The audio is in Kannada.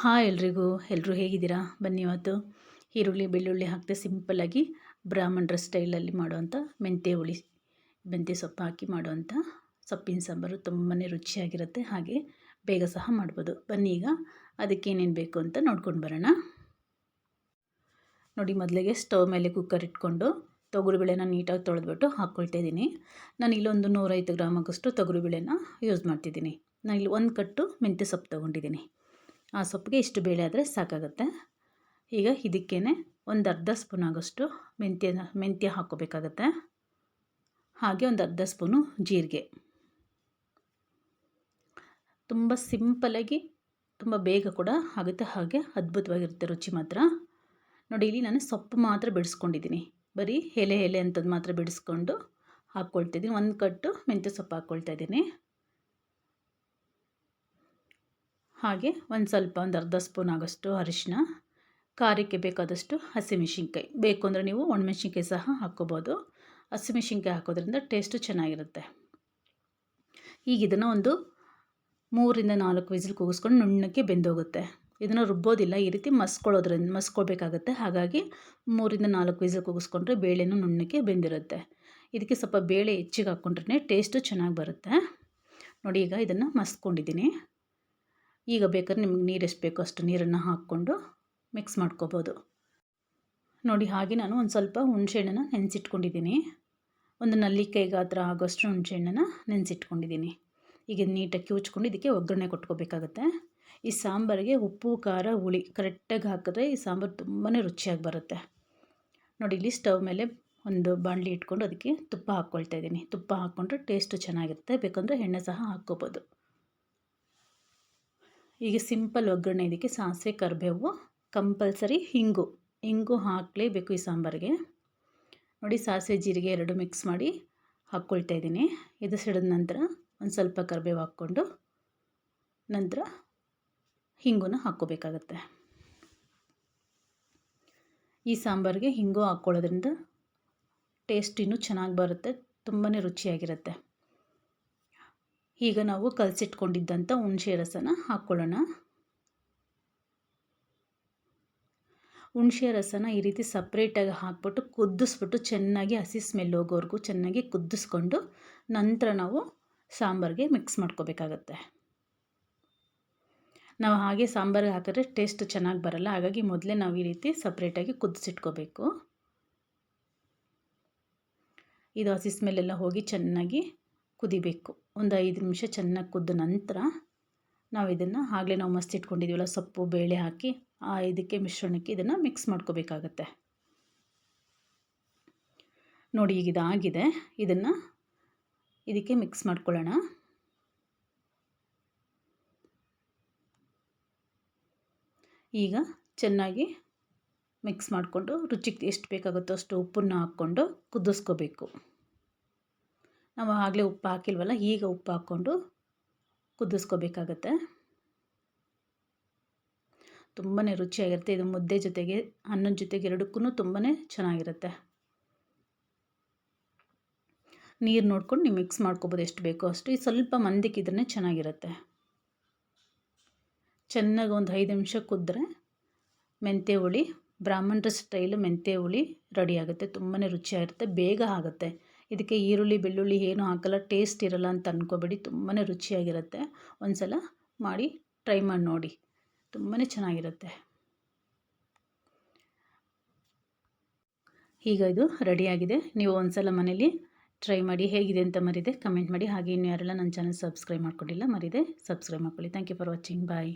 ಹಾಯ್ ಎಲ್ರಿಗೂ ಎಲ್ಲರೂ ಹೇಗಿದ್ದೀರಾ? ಬನ್ನಿ ಇವತ್ತು ಈರುಳ್ಳಿ, ಬೆಳ್ಳುಳ್ಳಿ ಹಾಕದೆ ಸಿಂಪಲ್ಲಾಗಿ ಬ್ರಾಹ್ಮಣರ ಸ್ಟೈಲಲ್ಲಿ ಮಾಡುವಂಥ ಮೆಂತ್ಯ ಹುಳಿ, ಮೆಂತ್ಯ ಸೊಪ್ಪು ಹಾಕಿ ಮಾಡುವಂಥ ಸೊಪ್ಪಿನ ಸಾಂಬಾರು ತುಂಬಾ ರುಚಿಯಾಗಿರುತ್ತೆ. ಹಾಗೆ ಬೇಗ ಸಹ ಮಾಡ್ಬೋದು. ಬನ್ನಿ ಈಗ ಅದಕ್ಕೆ ಏನೇನು ಬೇಕು ಅಂತ ನೋಡ್ಕೊಂಡು ಬರೋಣ. ನೋಡಿ, ಮೊದಲಿಗೆ ಸ್ಟವ್ ಮೇಲೆ ಕುಕ್ಕರ್ ಇಟ್ಕೊಂಡು ತೊಗರಿಬೇಳೆನ ನೀಟಾಗಿ ತೊಳೆದ್ಬಿಟ್ಟು ಹಾಕ್ಕೊಳ್ತಾ ಇದ್ದೀನಿ. ನಾನು ಇಲ್ಲೊಂದು ನೂರೈವತ್ತು ಗ್ರಾಮ್ ಆಗೋಷ್ಟು ತೊಗರಿಬೇಳೆನ ಯೂಸ್ ಮಾಡ್ತಿದ್ದೀನಿ. ನಾನು ಇಲ್ಲಿ ಒಂದು ಕಟ್ಟು ಮೆಂತ್ಯ ಸೊಪ್ಪು ತೊಗೊಂಡಿದ್ದೀನಿ. ಆ ಸೊಪ್ಪಿಗೆ ಇಷ್ಟು ಬೇಳೆ ಆದರೆ ಸಾಕಾಗುತ್ತೆ. ಈಗ ಇದಕ್ಕೇ ಒಂದು ಅರ್ಧ ಸ್ಪೂನ್ ಆಗೋಷ್ಟು ಮೆಂತ್ಯ ಮೆಂತ್ಯ ಹಾಕ್ಕೋಬೇಕಾಗತ್ತೆ. ಹಾಗೆ ಒಂದು ಅರ್ಧ ಸ್ಪೂನು ಜೀರಿಗೆ. ತುಂಬ ಸಿಂಪಲಾಗಿ ತುಂಬ ಬೇಗ ಕೂಡ ಆಗುತ್ತೆ. ಹಾಗೆ ಅದ್ಭುತವಾಗಿರುತ್ತೆ, ರುಚಿ ಮಾತ್ರ. ನೋಡಿ, ಇಲ್ಲಿ ನಾನು ಸೊಪ್ಪು ಮಾತ್ರ ಬಿಡಿಸ್ಕೊಂಡಿದ್ದೀನಿ. ಬರೀ ಎಲೆ ಎಲೆ ಅಂಥದ್ದು ಮಾತ್ರ ಬಿಡಿಸ್ಕೊಂಡು ಹಾಕ್ಕೊಳ್ತಿದ್ದೀನಿ ಒಂದು ಕಟ್ಟು ಮೆಂತ್ಯ ಸೊಪ್ಪು ಹಾಕ್ಕೊಳ್ತಾ ಇದ್ದೀನಿ. ಹಾಗೆ ಒಂದು ಸ್ವಲ್ಪ ಒಂದು ಅರ್ಧ ಸ್ಪೂನ್ ಆಗೋಷ್ಟು ಅರಿಶಿನ ಖಾರಕ್ಕೆ ಬೇಕಾದಷ್ಟು ಹಸಿಮೆಣ್ಸಿನ್ಕಾಯಿ. ಬೇಕು ಅಂದರೆ ನೀವು ಒಣಮೆಣ್ಸಿನ್ಕಾಯಿ ಸಹ ಹಾಕ್ಕೋಬೋದು. ಹಸಿಮೆಣ್ಸಿನ್ಕಾಯಿ ಹಾಕೋದ್ರಿಂದ ಟೇಸ್ಟು ಚೆನ್ನಾಗಿರುತ್ತೆ. ಈಗ ಇದನ್ನು ಒಂದು ಮೂರಿಂದ ನಾಲ್ಕು ವಿಸಿಲ್ ಕೂಗಿಸ್ಕೊಂಡು ನುಣ್ಣಕ್ಕೆ ಬೆಂದೋಗುತ್ತೆ. ಇದನ್ನು ರುಬ್ಬೋದಿಲ್ಲ, ಈ ರೀತಿ ಮಸ್ಕೊಳ್ಳೋದ್ರಿಂದ ಮಸ್ಕೊಳ್ಬೇಕಾಗತ್ತೆ. ಹಾಗಾಗಿ ಮೂರಿಂದ ನಾಲ್ಕು ವಿಸಿಲ್ ಕೂಗಿಸ್ಕೊಂಡ್ರೆ ಬೇಳೆನು ನುಣ್ಣಕ್ಕೆ ಬೆಂದಿರುತ್ತೆ. ಇದಕ್ಕೆ ಸ್ವಲ್ಪ ಬೇಳೆ ಹೆಚ್ಚಿಗೆ ಹಾಕ್ಕೊಂಡ್ರೆ ಟೇಸ್ಟು ಚೆನ್ನಾಗಿ ಬರುತ್ತೆ. ನೋಡಿ ಈಗ ಇದನ್ನು ಮಸ್ಕೊಂಡಿದ್ದೀನಿ. ಈಗ ಬೇಕಾದ್ರೆ ನಿಮ್ಗೆ ನೀರು ಎಷ್ಟು ಬೇಕೋ ಅಷ್ಟು ನೀರನ್ನು ಹಾಕ್ಕೊಂಡು ಮಿಕ್ಸ್ ಮಾಡ್ಕೋಬೋದು. ನೋಡಿ ಹಾಗೆ ನಾನು ಒಂದು ಸ್ವಲ್ಪ ಹುಣಸೆಹಣ್ಣನ್ನು ನೆನೆಸಿಟ್ಕೊಂಡಿದ್ದೀನಿ. ಒಂದು ನಲ್ಲಿಕಾಯಿ ಗಾತ್ರ ಆಗೋಷ್ಟು ಹುಣಸೆಹಣ್ಣನ್ನು ನೆನೆಸಿಟ್ಕೊಂಡಿದ್ದೀನಿ. ಈಗ ನೀಟಾಗಿ ಕಿವುಚ್ಕೊಂಡು ಇದಕ್ಕೆ ಒಗ್ಗರಣೆ ಕೊಟ್ಕೋಬೇಕಾಗತ್ತೆ. ಈ ಸಾಂಬಾರಿಗೆ ಉಪ್ಪು, ಖಾರ, ಹುಳಿ ಕರೆಕ್ಟಾಗಿ ಹಾಕಿದ್ರೆ ಈ ಸಾಂಬಾರು ತುಂಬಾ ರುಚಿಯಾಗಿ ಬರುತ್ತೆ. ನೋಡಿ ಇಲ್ಲಿ ಸ್ಟವ್ ಮೇಲೆ ಒಂದು ಬಾಣಲಿ ಇಟ್ಕೊಂಡು ಅದಕ್ಕೆ ತುಪ್ಪ ಹಾಕ್ಕೊಳ್ತಾ ಇದ್ದೀನಿ. ತುಪ್ಪ ಹಾಕ್ಕೊಂಡ್ರೆ ಟೇಸ್ಟು ಚೆನ್ನಾಗಿರುತ್ತೆ. ಬೇಕಂದರೆ ಎಣ್ಣೆ ಸಹ ಹಾಕ್ಕೋಬೋದು. ಈಗ ಸಿಂಪಲ್ ಒಗ್ಗರಣೆ ಇದಕ್ಕೆ ಸಾಸಿವೆ, ಕರಿಬೇವು ಕಂಪಲ್ಸರಿ ಹಿಂಗು. ಹಿಂಗು ಹಾಕಲೇಬೇಕು ಈ ಸಾಂಬಾರಿಗೆ. ನೋಡಿ ಸಾಸಿವೆ, ಜೀರಿಗೆ ಎರಡು ಮಿಕ್ಸ್ ಮಾಡಿ ಹಾಕ್ಕೊಳ್ತಾ ಇದ್ದೀನಿ. ಇದು ಸಿಡಿದ ನಂತರ ಒಂದು ಸ್ವಲ್ಪ ಕರಿಬೇವು ಹಾಕ್ಕೊಂಡು ನಂತರ ಹಿಂಗುನ ಹಾಕ್ಕೋಬೇಕಾಗತ್ತೆ. ಈ ಸಾಂಬಾರಿಗೆ ಹಿಂಗು ಹಾಕ್ಕೊಳ್ಳೋದ್ರಿಂದ ಟೇಸ್ಟ್ ಇನ್ನೂ ಚೆನ್ನಾಗಿ ಬರುತ್ತೆ ತುಂಬಾ ರುಚಿಯಾಗಿರುತ್ತೆ. ಈಗ ನಾವು ಕಲಸಿಟ್ಕೊಂಡಿದ್ದಂಥ ಹುಣಸೆ ರಸನ ಹಾಕ್ಕೊಳ್ಳೋಣ. ಹುಣಸೆ ರಸನ ಈ ರೀತಿ ಸಪ್ರೇಟಾಗಿ ಹಾಕ್ಬಿಟ್ಟು ಕುದಿಸ್ಬಿಟ್ಟು ಚೆನ್ನಾಗಿ ಹಸಿ ಸ್ಮೆಲ್ ಹೋಗೋವರೆಗೂ ಚೆನ್ನಾಗಿ ಕುದಿಸ್ಕೊಂಡು ನಂತರ ನಾವು ಸಾಂಬಾರಿಗೆ ಮಿಕ್ಸ್ ಮಾಡ್ಕೋಬೇಕಾಗತ್ತೆ. ನಾವು ಹಾಗೆ ಸಾಂಬಾರಿಗೆ ಹಾಕಿದ್ರೆ ಟೇಸ್ಟ್ ಚೆನ್ನಾಗಿ ಬರಲ್ಲ, ಹಾಗಾಗಿ ಮೊದಲೇ ನಾವು ಈ ರೀತಿ ಸಪ್ರೇಟಾಗಿ ಕುದಿಸಿಟ್ಕೋಬೇಕು. ಇದು ಹಸಿ ಸ್ಮೆಲ್ಲೆಲ್ಲ ಹೋಗಿ ಚೆನ್ನಾಗಿ ಕುದಿಬೇಕು. ಒಂದು ಐದು ನಿಮಿಷ ಚೆನ್ನಾಗಿ ಕುದ್ದ ನಂತರ ನಾವು ಇದನ್ನು ಆಗಲೇ ನಾವು ಮಸ್ತ್ ಇಟ್ಕೊಂಡಿದ್ದೀವಲ್ಲ ಸೊಪ್ಪು, ಬೇಳೆ ಹಾಕಿ ಆ ಇದಕ್ಕೆ ಮಿಶ್ರಣಕ್ಕೆ ಇದನ್ನು ಮಿಕ್ಸ್ ಮಾಡ್ಕೋಬೇಕಾಗತ್ತೆ. ನೋಡಿ ಈಗ ಇದಾಗಿದೆ. ಇದನ್ನು ಇದಕ್ಕೆ ಮಿಕ್ಸ್ ಮಾಡ್ಕೊಳ್ಳೋಣ. ಈಗ ಚೆನ್ನಾಗಿ ಮಿಕ್ಸ್ ಮಾಡಿಕೊಂಡು ರುಚಿಗೆ ಎಷ್ಟು ಬೇಕಾಗುತ್ತೋ ಅಷ್ಟು ಉಪ್ಪನ್ನು ಹಾಕ್ಕೊಂಡು ಕುದಿಸ್ಕೋಬೇಕು. ನಾವು ಆಗಲೇ ಉಪ್ಪು ಹಾಕಿಲ್ವಲ್ಲ, ಈಗ ಉಪ್ಪು ಹಾಕ್ಕೊಂಡು ಕುದಿಸ್ಕೋಬೇಕಾಗತ್ತೆ. ತುಂಬಾ ರುಚಿಯಾಗಿರುತ್ತೆ. ಇದು ಮುದ್ದೆ ಜೊತೆಗೆ, ಅನ್ನದ ಜೊತೆಗೆ ಎರಡಕ್ಕೂ ತುಂಬಾ ಚೆನ್ನಾಗಿರುತ್ತೆ. ನೀರು ನೋಡ್ಕೊಂಡು ನೀವು ಮಿಕ್ಸ್ ಮಾಡ್ಕೊಬೋದು ಎಷ್ಟು ಬೇಕೋ ಅಷ್ಟು. ಈ ಸ್ವಲ್ಪ ಮಂದಿಕ್ಕಿದ್ರೆ ಚೆನ್ನಾಗಿರುತ್ತೆ. ಚೆನ್ನಾಗಿ ಒಂದು ಐದು ನಿಮಿಷ ಕುದ್ರೆ ಮೆಂತ್ಯ ಹುಳಿ, ಬ್ರಾಹ್ಮಣರ ಸ್ಟೈಲ್ ಮೆಂತ್ಯ ಹುಳಿ ರೆಡಿ ಆಗುತ್ತೆ. ತುಂಬಾ ರುಚಿಯಾಗಿರುತ್ತೆ. ಬೇಗ ಆಗುತ್ತೆ. ಇದಕ್ಕೆ ಈರುಳ್ಳಿ, ಬೆಳ್ಳುಳ್ಳಿ ಏನು ಹಾಕಲ್ಲ ಟೇಸ್ಟ್ ಇರಲ್ಲ ಅಂತ ಅಂದ್ಕೋಬೇಡಿ ತುಂಬಾ ರುಚಿಯಾಗಿರುತ್ತೆ. ಒಂದು ಸಲ ಮಾಡಿ ಟ್ರೈ ಮಾಡಿ ನೋಡಿ. ತುಂಬಾ ಚೆನ್ನಾಗಿರುತ್ತೆ. ಈಗ ಇದು ರೆಡಿಯಾಗಿದೆ ನೀವು ಒಂದ್ಸಲ ಮನೇಲಿ ಟ್ರೈ ಮಾಡಿ ಹೇಗಿದೆ ಅಂತ ಮರಿದೆ ಕಮೆಂಟ್ ಮಾಡಿ. ಹಾಗೆ ಇನ್ನು ಯಾರೆಲ್ಲ ನನ್ನ ಚಾನಲ್ ಸಬ್ಸ್ಕ್ರೈಬ್ ಮಾಡ್ಕೊಂಡಿಲ್ಲ ಮರಿದೆ ಸಬ್ಸ್ಕ್ರೈಬ್ ಮಾಡ್ಕೊಳ್ಳಿ. Thank you for watching bye